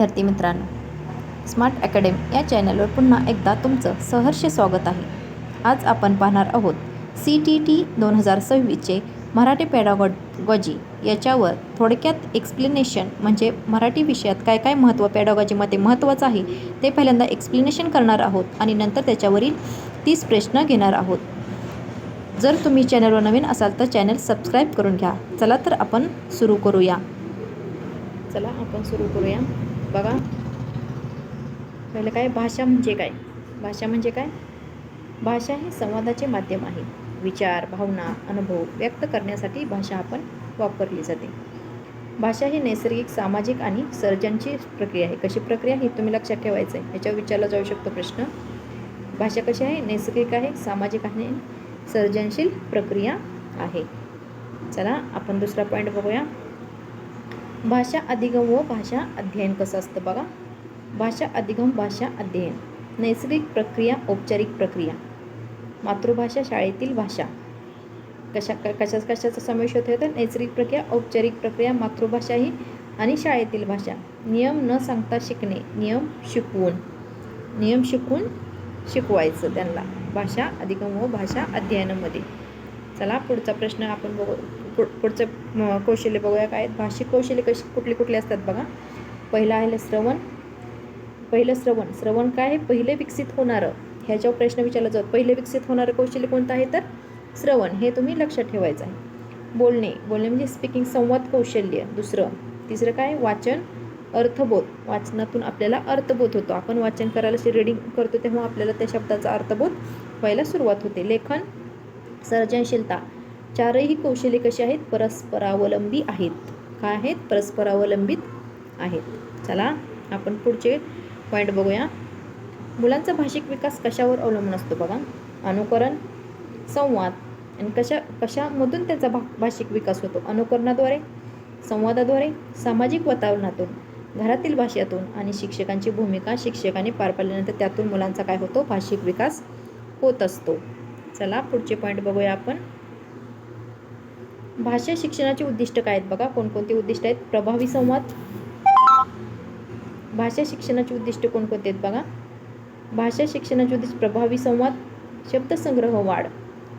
विद्यार्थी मित्रांनो smart academy या चॅनलवर पुन्हा एकदा तुमचं सहर्ष स्वागत आहे. आज आपण पाहणार आहोत सी टी टी दोन हजार सव्वीसचे मराठी पॅडागॉजी याच्यावर थोडक्यात एक्सप्लेनेशन म्हणजे मराठी विषयात काय काय महत्त्व पॅडागॉजीमध्ये महत्त्वाचं आहे ते पहिल्यांदा एक्सप्लेनेशन करणार आहोत आणि नंतर त्याच्यावरील तीस प्रश्न घेणार आहोत. जर तुम्ही चॅनलवर नवीन असाल तर चॅनल सबस्क्राईब करून घ्या. चला तर आपण सुरू करूया. चला आपण सुरू करूया. बघा. पहिलं काय भाषा म्हणजे काय? भाषा म्हणजे काय? भाषा हे संवादाचे माध्यम आहे. विचार भावना अनुभव व्यक्त करण्यासाठी भाषा आपण वापरली जाते. भाषा ही नैसर्गिक सामाजिक आणि सर्जनची प्रक्रिया आहे. कशी प्रक्रिया ही तुम्ही लक्षात ठेवायचं आहे. याच्यावर विचारला जाऊ शकतो प्रश्न. भाषा कशी आहे? नैसर्गिक आहे सामाजिक आहे सर्जनशील प्रक्रिया आहे. चला आपण दुसरा पॉईंट बघूया. भाषा अधिगम व भाषा अध्ययन कसं असतं बघा? भाषा अधिगम भाषा अध्ययन. नैसर्गिक प्रक्रिया औपचारिक प्रक्रिया. मातृभाषा शाळेतील भाषा. कशा क कशा कशाचा समावेश होतो तर नैसर्गिक प्रक्रिया औपचारिक प्रक्रिया मातृभाषा ही आणि शाळेतील भाषा. नियम न सांगता शिकणे नियम शिकवून. नियम शिकवून शिकवायचं त्यांना. भाषा अधिगम व भाषा अध्ययनामध्ये. चला पुढचा प्रश्न आपण बघू. पुढ पुढचं कौशल्य बघूया काय आहेत. भाषिक कौशल्य कशी कुठली कुठली असतात बघा. पहिलं आहे श्रवण. पहिलं श्रवण. श्रवण काय आहे? पहिले विकसित होणारं. ह्याच्यावर प्रश्न विचारला जातो. पहिले विकसित होणारं कौशल्य कोणतं आहे तर? श्रवण. हे तुम्ही लक्षात ठेवायचं आहे. बोलणे. बोलणे म्हणजे स्पीकिंग संवाद कौशल्य. दुसरं. तिसरं काय? वाचन. अर्थबोध. वाचनातून आपल्याला अर्थबोध होतो. आपण वाचन करायला रीडिंग करतो तेव्हा आपल्याला त्या शब्दाचा अर्थबोध व्हायला सुरुवात होते. लेखन. सर्जनशीलता. चारही कौशल्ये कशी आहेत? परस्परावलंबी आहेत. काय आहेत? परस्परावलंबित आहेत. चला आपण पुढचे पॉईंट बघूया. मुलांचा भाषिक विकास कशावर अवलंबून असतो बघा? अनुकरण संवाद. आणि कशा कशामधून त्यांचा भा भाषिक विकास होतो? अनुकरणाद्वारे संवादाद्वारे सामाजिक वातावरणातून घरातील भाषेतून आणि शिक्षकांची भूमिका शिक्षकांनी पार पाडल्यानंतर त्यातून मुलांचा काय होतो? भाषिक विकास होत असतो. चला पुढचे पॉईंट बघूया आपण. भाषा शिक्षणाची उद्दिष्ट काय आहेत बघा? कोणकोणते उद्दिष्ट आहेत? प्रभावी संवाद. भाषा शिक्षणाची उद्दिष्ट कोणकोणते आहेत बघा? भाषा शिक्षणाचे उद्दिष्ट प्रभावी संवाद शब्दसंग्रह वाढ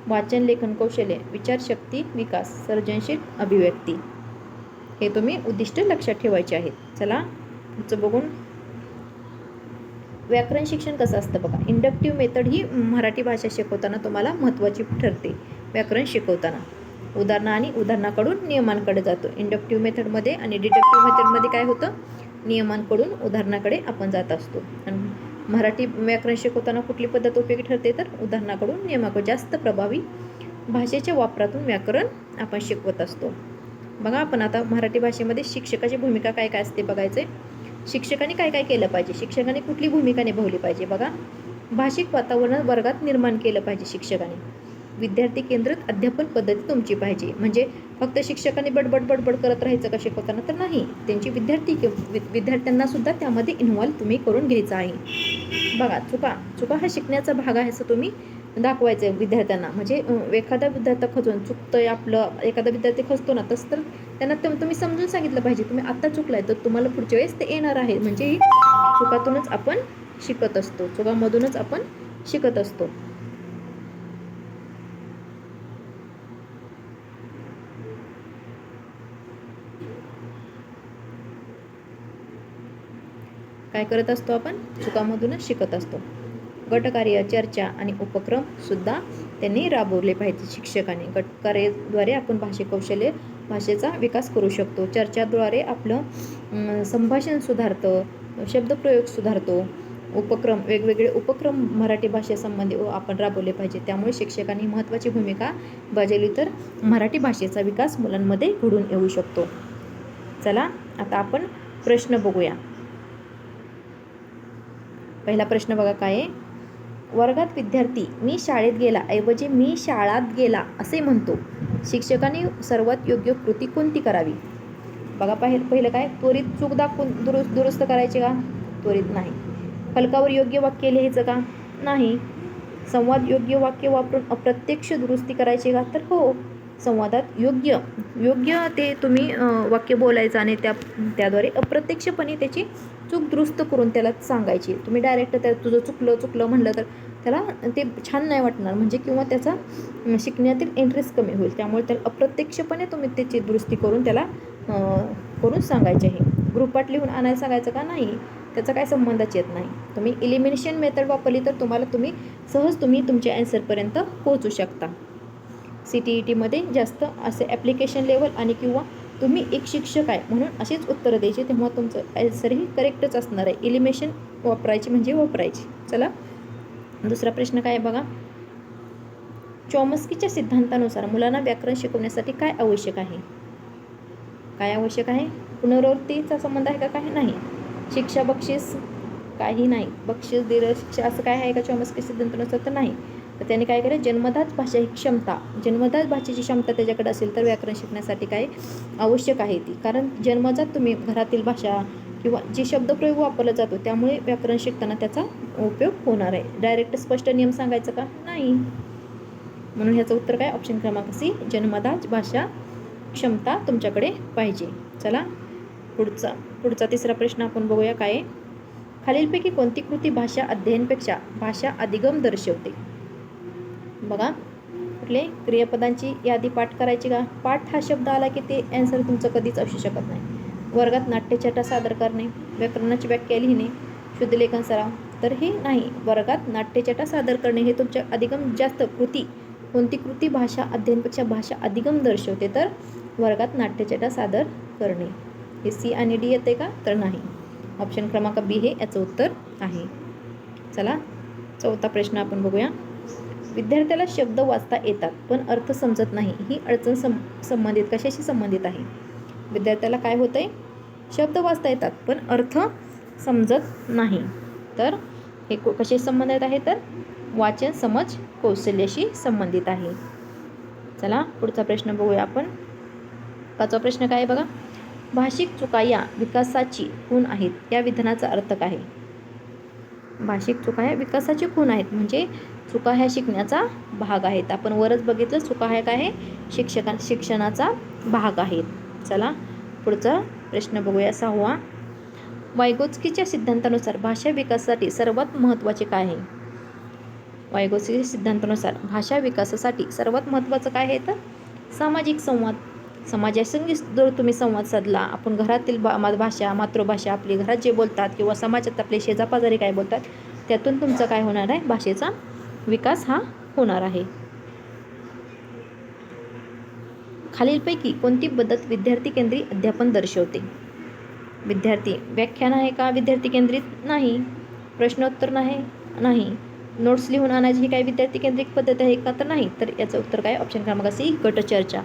वाचन लेखन कौशल्य विचारशक्ती विकास सर्जनशील अभिव्यक्ती. हे तुम्ही उद्दिष्ट लक्षात ठेवायचे आहेत. चला पुढचं बघून. व्याकरण शिक्षण कसं असतं बघा? इंडक्टिव्ह मेथड ही मराठी भाषा शिकवताना तुम्हाला महत्त्वाची ठरते. व्याकरण शिकवताना. उदाहरणं आणि उदाहरणाकडून नियमांकडे जातो. इंडक्टिव्ह मेथडमध्ये आणि डिडक्टिव्ह मेथडमध्ये काय होतं? नियमांकडून उदाहरणाकडे आपण जात असतो. आणि मराठी व्याकरण शिकवताना कुठली पद्धत उपयोगी ठरते? तर उदाहरणाकडून नियमाकडे जास्त प्रभावी भाषेच्या वापरातून व्याकरण आपण शिकवत असतो. बघा आपण आता मराठी भाषेमध्ये शिक्षकाची भूमिका काय काय असते बघायचे शिक्षकांनी काय काय केलं पाहिजे? शिक्षकांनी कुठली भूमिका निभावली पाहिजे? बघा भाषिक वातावरण वर्गात निर्माण केलं पाहिजे शिक्षकांनी. विद्यार्थी केंद्रित अध्यापन पद्धती तुमची पाहिजे. म्हणजे फक्त शिक्षकांनी बडबड बडबड करत राहायचं का शिकवताना? तर नाही. त्यांची विद्यार्थी वि- विद्यार्थ्यांना सुद्धा त्यामध्ये इन्व्हॉल्व तुम्ही करून घ्यायचं आहे. बघा चुका. चुका हा शिकण्याचा भाग आहे असं तुम्ही दाखवायचं आहे विद्यार्थ्यांना. म्हणजे एखादा विद्यार्थी खचून चुकतंय आपलं एखादा विद्यार्थी खचतो ना तसं तर त्यांना तुम्ही समजून सांगितलं पाहिजे. तुम्ही आत्ता चुकलाय तर तुम्हाला पुढच्या वेळेस ते येणार आहे. म्हणजे ही चुकातूनच आपण शिकत असतो. चुकामधूनच आपण शिकत असतो. काय करत असतो आपण? चुकामधूनच शिकत असतो. गटकार्य चर्चा आणि उपक्रम सुद्धा त्यांनी राबवले पाहिजे शिक्षकांनी. गटकार्याद्वारे आपण भाषिक कौशल्य भाषेचा विकास करू शकतो. चर्चाद्वारे आपलं संभाषण सुधारतं शब्दप्रयोग सुधारतो. उपक्रम वेगवेगळे उपक्रम मराठी भाषेसंबंधी आपण राबवले पाहिजे. त्यामुळे शिक्षकांनी महत्त्वाची भूमिका बजावली तर मराठी भाषेचा विकास मुलांमध्ये घडून येऊ शकतो. चला आता आपण प्रश्न बघूया. पहिला प्रश्न बघा काय आहे? वर्गात विद्यार्थी मी शाळेत गेला ऐवजी मी शाळात गेला असे म्हणतो. शिक्षकांनी सर्वात योग्य कृती कोणती करावी? बघा पाहिलं पहिलं काय? त्वरित चूक दाखवून दुरुस्त दुरुस्त करायचे का? त्वरित नाही. फलकावर योग्य वाक्य लिहायचं का? नाही. संवाद योग्य वाक्य वापरून अप्रत्यक्ष दुरुस्ती करायची का? तर हो. संवादात योग्य योग्य ते तुम्ही वाक्य बोलायचं आणि त्या त्याद्वारे अप्रत्यक्षपणे त्याची चूक दुरुस्त करून त्याला सांगायची. तुम्ही डायरेक्ट त्या तुझं चुकलं चुकलं म्हणलं तर त्याला ते छान नाही वाटणार. म्हणजे किंवा त्याचा शिकण्यातील इंटरेस्ट कमी होईल. त्यामुळे त्याला अप्रत्यक्षपणे तुम्ही त्याची दुरुस्ती करून त्याला करून सांगायचे आहे. ग्रुपात लिहून आणायला सांगायचं का? नाही. त्याचा काय संबंधच येत नाही. तुम्ही इलिमिनेशन मेथड वापरली तर तुम्हाला तुम्ही सहज तुम्ही तुमच्या ॲन्सरपर्यंत पोहोचू शकता. सी टी ई टीमध्ये जास्त असे ॲप्लिकेशन लेवल आणि किंवा तुम्ही एक शिक्षक आहे म्हणून अशीच उत्तरं द्यायची तेव्हा तुमचं ॲन्सरही करेक्टच असणार आहे. इलिमेशन वापरायची म्हणजे वापरायची. चला. दुसरा प्रश्न काय आहे बघा? चॉमस्कीच्या सिद्धांतानुसार मुलांना व्याकरण शिकवण्यासाठी काय आवश्यक आहे? काय आवश्यक आहे? पुनरावृत्तीचा संबंध आहे का? काय नाही. शिक्षा बक्षीस काही नाही. बक्षीस दिलं शिक्षा असं काय आहे का? चॉमस्की सिद्धांतानुसार तर नाही. तर त्याने काय केलं? जन्मदाच भाषा ही क्षमता जन्मदात भाषेची क्षमता त्याच्याकडे असेल तर व्याकरण शिकण्यासाठी काय आवश्यक आहे ती. कारण जन्मजात तुम्ही घरातील भाषा किंवा जे शब्दप्रयोग वापरला जातो त्यामुळे व्याकरण शिकताना त्याचा उपयोग होणार आहे. डायरेक्ट स्पष्ट नियम सांगायचं का? नाही. म्हणून ह्याचं उत्तर काय? ऑप्शन क्रमांक सी जन्मदात भाषा क्षमता तुमच्याकडे पाहिजे. चला पुढचा पुढचा तिसरा प्रश्न आपण बघूया काय खालीलपैकी कोणती कृती भाषा अध्ययनपेक्षा भाषा अधिगम दर्शवते? बघा. कुठले? क्रियापदांची यादी पाठ करायची का? पाठ हा शब्द आला की ते ॲन्सर तुमचं कधीच असू शकत नाही. वर्गात नाट्यछटा सादर करणे व्याकरणाची व्याख्या लिहिणे शुद्धलेखन सराव. तर हे नाही. वर्गात नाट्यछटा सादर करणे हे तुमच्या अधिगम जास्त कृती. कोणती कृती? भाषा अध्ययनपेक्षा भाषा अधिगम दर्शवते तर वर्गात नाट्यछटा सादर करणे. हे सी आणि डी येते का? तर नाही. ऑप्शन क्रमांक बी हे याचं उत्तर आहे. चला चौथा प्रश्न आपण बघूया. विद्यार्थ्याला शब्द वाचता येतात पण अर्थ समजत नाही. ही अडचण सं संबंधित कशाशी संबंधित आहे? विद्यार्थ्याला काय होतं आहे शब्द वाचता येतात पण अर्थ समजत नाही. तर हे को कशाशी संबंधित आहे? तर वाचन समज कौशल्याशी संबंधित आहे. चला पुढचा प्रश्न बघूया आपण. पाचवा प्रश्न काय आहे बघा? भाषिक चुका या विकासाची खूण आहेत. या विधानाचा अर्थ काय? भाषिक चुका ह्या विकासाची खूण आहेत. म्हणजे चुका ह्या शिकण्याचा भाग आहेत. आपण वरच बघितलं चुका ह्या काय आहे? शिक्षका शिक्षणाचा भाग आहेत. चला पुढचा प्रश्न बघूया. सहावा. वायगोत्स्कीच्या सिद्धांतानुसार भाषा विकासासाठी सर्वात महत्त्वाचे काय आहे? वायगोत्स्कीच्या सिद्धांतानुसार भाषा विकासासाठी सर्वात महत्त्वाचं काय आहे तर? सामाजिक संवाद. समाजासंगी जर तुम्ही संवाद साधला आपण घरातील बा मा भाषा मातृभाषा आपली घरात जे बोलतात किंवा समाजात आपले शेजापाजारी काय बोलतात त्यातून तुमचं काय होणार आहे? भाषेचा विकास हा होणार आहे. खालीलपैकी कोणती पद्धत विद्यार्थी केंद्रित अध्यापन दर्शवते? विद्यार्थी व्याख्यान आहे का विद्यार्थी केंद्रित? नाही. प्रश्नोत्तर नाही? नाही. नोट्स लिहून आणायची ही काय विद्यार्थी केंद्रित पद्धत आहे का तर नाही? तर याचं उत्तर काय? ऑप्शन क्रमांक सी गटचर्चा.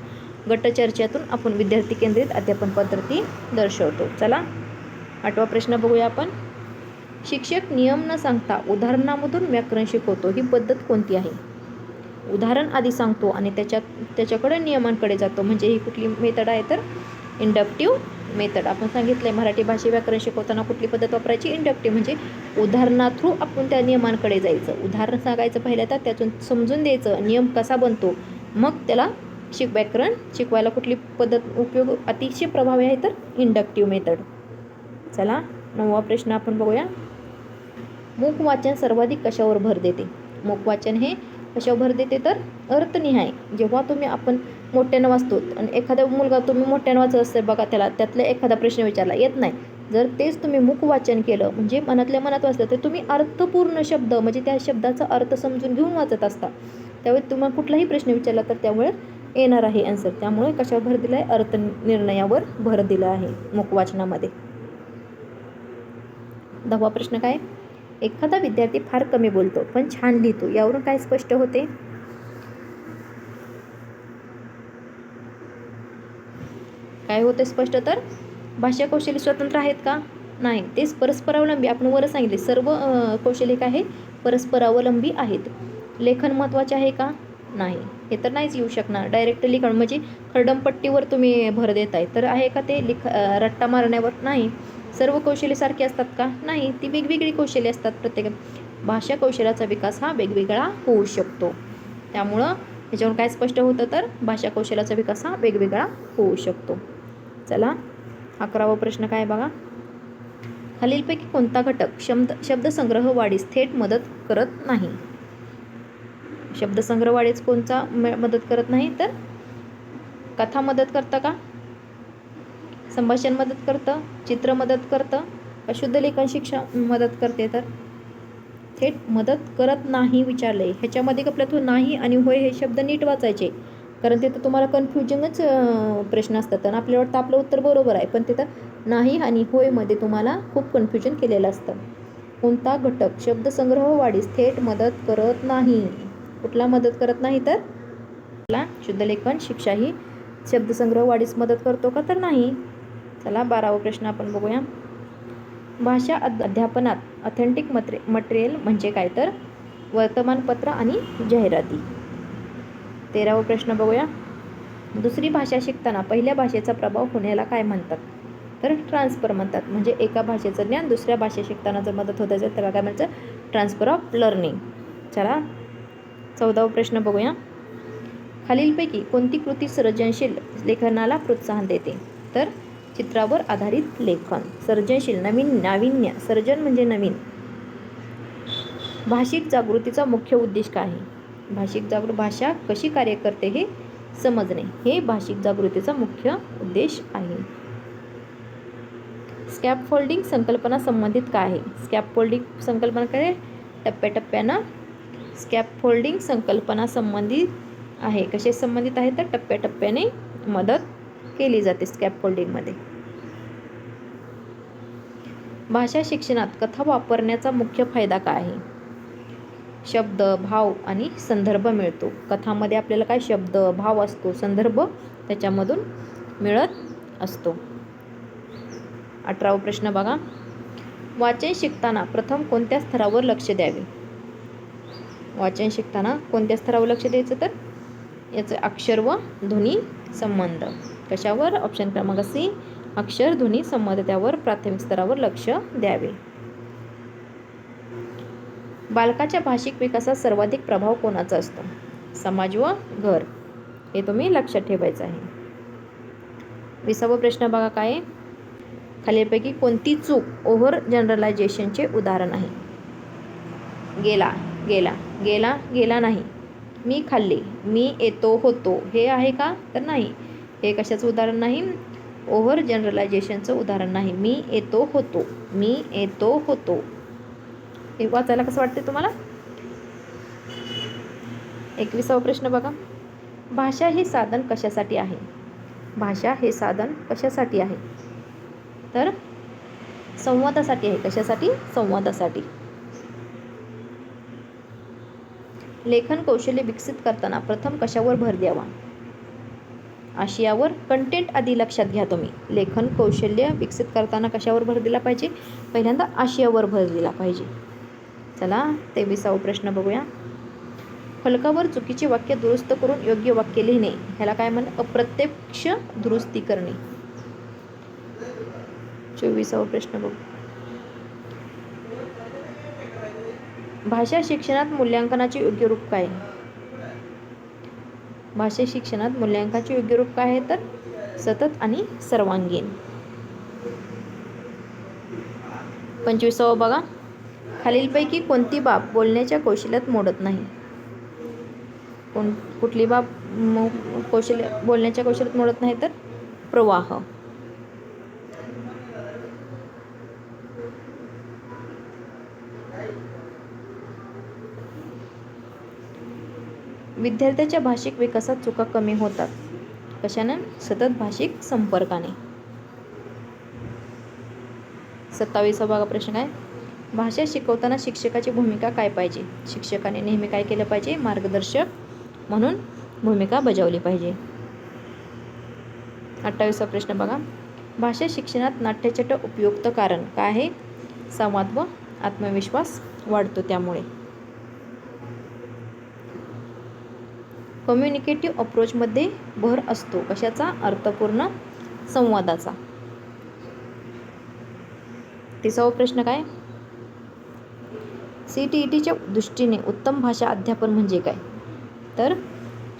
गटचर्चेतून आपण विद्यार्थी केंद्रित अध्यापन पद्धती दर्शवतो. चला आठवा प्रश्न बघूया आपण. शिक्षक नियम न सांगता उदाहरणामधून व्याकरण शिकवतो ही पद्धत कोणती आहे? उदाहरण आधी सांगतो आणि त्याच्यात त्याच्याकडे नियमांकडे जातो. म्हणजे ही कुठली मेथड आहे तर इंडक्टिव्ह मेथड. आपण सांगितलं आहे मराठी भाषे व्याकरण शिकवताना कुठली पद्धत वापरायची? इंडक्टिव्ह म्हणजे उदाहरणा थ्रू आपण त्या नियमांकडे जायचं. उदाहरण सांगायचं पहिल्या तर त्यातून समजून द्यायचं नियम कसा बनतो. मग त्याला शिक व्याकरण शिकवायला कुठली पद्धत उपयोग अतिशय प्रभावी आहे तर इंडक्टिव्ह मेथड. चला नववा प्रश्न आपण बघूया. मूक वाचन सर्वाधिक कशावर भर देते? मूक वाचन हे कशावर भर देते तर अर्थनिहाय. जेव्हा तुम्ही आपण मोठ्यानं वाचतो आणि एखादा मुलगा तुम्ही मोठ्यानं वाचत असेल बघा त्याला त्यातला एखादा प्रश्न विचारला येत नाही. जर तेच तुम्ही मुख वाचन केलं म्हणजे मनातल्या मनात वाचलं तर तुम्ही अर्थपूर्ण शब्द म्हणजे त्या शब्दाचा अर्थ समजून घेऊन वाचत असता. त्यावेळी तुम्हाला कुठलाही प्रश्न विचारला तर त्यामुळे येणार आहे आन्सर त्यामुळे कशावर भर दिला आहे अर्थ निर्णयावर भर दिला आहे मुखवाचनामध्ये दहावा प्रश्न काय? एखादा विद्यार्थी फार कमी बोलतो पण छान लिहितो. यावरून काय स्पष्ट होते? काय होते स्पष्ट तर? भाषा कौशल्य स्वतंत्र आहेत का? नाही. तेच परस्परावलंबी. आपण वर सांगितले. सर्व कौशल्य काय आहे? परस्परावलंबी आहेत. लेखन महत्त्वाचे आहे का? नाही. हे तर नाहीच येऊ शकणार. डायरेक्ट लिखाण म्हणजे खरडमपट्टीवर तुम्ही भर देताय. तर आहे का ते? लिख रट्टा मारण्यावर? नाही. सर्व कौशल्य सारखी असतात का? नाही ती वेगवेगळी कौशल्य असतात प्रत्येक भाषा कौशल्याचा विकास हा वेगवेगळा होऊ शकतो. त्यामुळं ह्याच्यावर काय स्पष्ट होतं तर भाषा कौशल्याचा विकास हा वेगवेगळा होऊ शकतो. चला अकरावा प्रश्न काय बघा? खालीलपैकी कोणता घटक शब्द शब्दसंग्रह वाढीस थेट मदत करत नाही? शब्दसंग्रह वाढीस कोणता म- मदत करत नाही? तर कथा मदत करतं का? संभाषण मदत करतं चित्र मदत करतं अशुद्ध लेखन शिक्षा मदत करते. तर थेट मदत करत नाही विचारले. ह्याच्यामध्ये आपल्याला नाही आणि होय हे शब्द नीट वाचायचे. कारण तिथं तुम्हाला कन्फ्युजनच प्रश्न असतात. आणि आपल्याला वाटतं आपलं उत्तर बरोबर आहे. पण तिथं नाही आणि होयमध्ये तुम्हाला खूप कन्फ्युजन केलेलं असतं. कोणता घटक? शब्दसंग्रह वाढीस थेट मदत करत नाही. कुठला मदत करत नाही तर? कुठला? शुद्धलेखन शिक्षा ही शब्दसंग्रह वाढीस मदत करतो का तर नाही. चला बारावा प्रश्न आपण बघूया. भाषा अध्यापनात ऑथेंटिक मट्रे मटेरियल म्हणजे काय तर? वर्तमानपत्र आणि जाहिराती. तेरावा प्रश्न बघूया. दुसरी भाषा शिकताना पहिल्या भाषेचा प्रभाव होण्याला काय म्हणतात? तर ट्रान्सफर म्हणतात. म्हणजे एका भाषेचं ज्ञान दुसऱ्या भाषा शिकताना जर मदत होत असेल त्याला काय म्हणायचं ट्रान्सफर ऑफ लर्निंग चला चौदावा प्रश्न बघूया. खालीलपैकी कोणती कृती सर्जनशील लेखनाला प्रोत्साहन देते? तर चित्रावर आधारित लेखन. सर्जनशील नवीन नाविन्य. सर्जन म्हणजे नवीन. भाषिक जागृतीचा मुख्य उद्देश काय आहे? भाषिक जागृत भाषा कशी कार्य करते हे समजणे हे भाषिक जागृतीचा मुख्य उद्देश आहे. स्कॅपफोल्डिंग संकल्पना संबंधित काय आहे? स्कॅपफोल्डिंग संकल्पना काय टप्प्याटप्प्यानं स्कॅपफोल्डिंग संकल्पना संबंधित आहे. कसे संबंधित आहे? तर टप्प्याटप्प्याने मदत केली जाते स्कॅपफोल्डिंगमध्ये भाषा शिक्षणात कथा वापरण्याचा मुख्य फायदा काय आहे? शब्द भाव आणि संदर्भ मिळतो. कथामध्ये आपल्याला काय शब्द भाव असतो संदर्भ त्याच्यामधून मिळत असतो. अठरावा प्रश्न बघा. वाचन शिकताना प्रथम कोणत्या स्तरावर लक्ष द्यावे? वाचन शिकताना कोणत्या स्तरावर लक्ष द्यायचं तर? याचं अक्षर व ध्वनी संबंध. कशावर? ऑप्शन क्रमांक सी अक्षर ध्वनी प्राथमिक स्तरावर लक्ष द्यावे. बालकाच्या भाषिक विकासात सर्वाधिक प्रभाव कोणाचा असतो? समाज व घर. हे तुम्ही लक्षात ठेवायचं आहे. विसावा प्रश्न बघा काय खालीपैकी खालीलपैकी कोणती चूक ओव्हर जनरलायझेशनचे उदाहरण आहे? गेला गेला गेला गेला नाही. मी खाल्ली मी येतो होतो. हे आहे का? तर नाही. हे कशाचं उदाहरण नाही? ओव्हर जनरलायझेशनचं उदाहरण नाही. मी येतो होतो. मी येतो होतो. हे वाचायला कसं वाटते तुम्हाला? एकविसावा प्रश्न बघा. भाषा हे साधन कशासाठी आहे? भाषा हे साधन कशासाठी आहे? तर संवादासाठी आहे. कशासाठी? संवादासाठी. लेखन कौशल्य विकसित करताना प्रथम कशावर भर द्यावा? आशियावर कंटेंट आधी लक्षात घ्या तुम्ही. लेखन कौशल्य विकसित करताना कशावर भर दिला पाहिजे? पहिल्यांदा आशियावर भर दिला पाहिजे. चला तेविसावं प्रश्न बघूया. फलकावर चुकीचे वाक्य दुरुस्त करून योग्य वाक्य लिहिणे ह्याला काय म्हण अप्रत्यक्ष दुरुस्ती करणे. चोवीसावा प्रश्न बघू. भाषा शिक्षणात मूल्यांकनाचे योग्य रूप काय? भाषिक शिक्षणात मूल्यांकाचे योग्य रूप काय आहे तर सतत आणि सर्वांगीण. पंचवीसावं बघा. खालीलपैकी कोणती बाब बोलण्याच्या कौशल्यात मोडत नाही? कोण कुठली बाब कौशल्य बोलण्याच्या कौशल्यात मोडत नाही तर प्रवाह. विद्यार्थ्याच्या भाषिक विकासात चुका कमी होतात. कशानं? सतत भाषिक संपर्काने. सत्तावीसा बघा प्रश्न काय? भाषा शिकवताना शिक्षकाची भूमिका काय पाहिजे? शिक्षकाने नेहमी काय केलं पाहिजे? मार्गदर्शक म्हणून भूमिका बजावली पाहिजे. अठ्ठावीसा प्रश्न बघा. भाषा शिक्षणात नाट्यचट उपयुक्त कारण काय आहे? संवाद व आत्मविश्वास वाढतो त्यामुळे. कम्युनिकेटिव्ह अप्रोचमध्ये भर असतो. कशाचा? अर्थपूर्ण संवादाचा. तिसावा प्रश्न काय? सी टी ई टीच्या दृष्टीने उत्तम भाषा अध्यापन म्हणजे काय? तर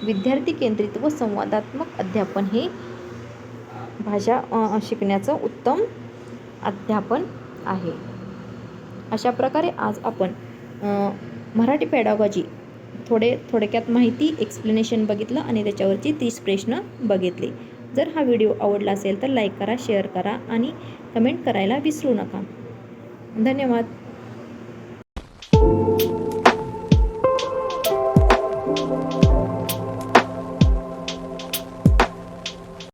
विद्यार्थी केंद्रित व संवादात्मक अध्यापन हे भाषा शिकण्याचं उत्तम अध्यापन आहे. अशा प्रकारे आज आपण मराठी पॅडागॉजी थोडे थोडक्यात माहिती एक्सप्लेनेशन बघितलं आणि त्याच्यावरची तीस प्रश्न बघितले. जर हा व्हिडिओ आवडला असेल तर लाईक करा शेअर करा आणि कमेंट करायला विसरू नका. धन्यवाद.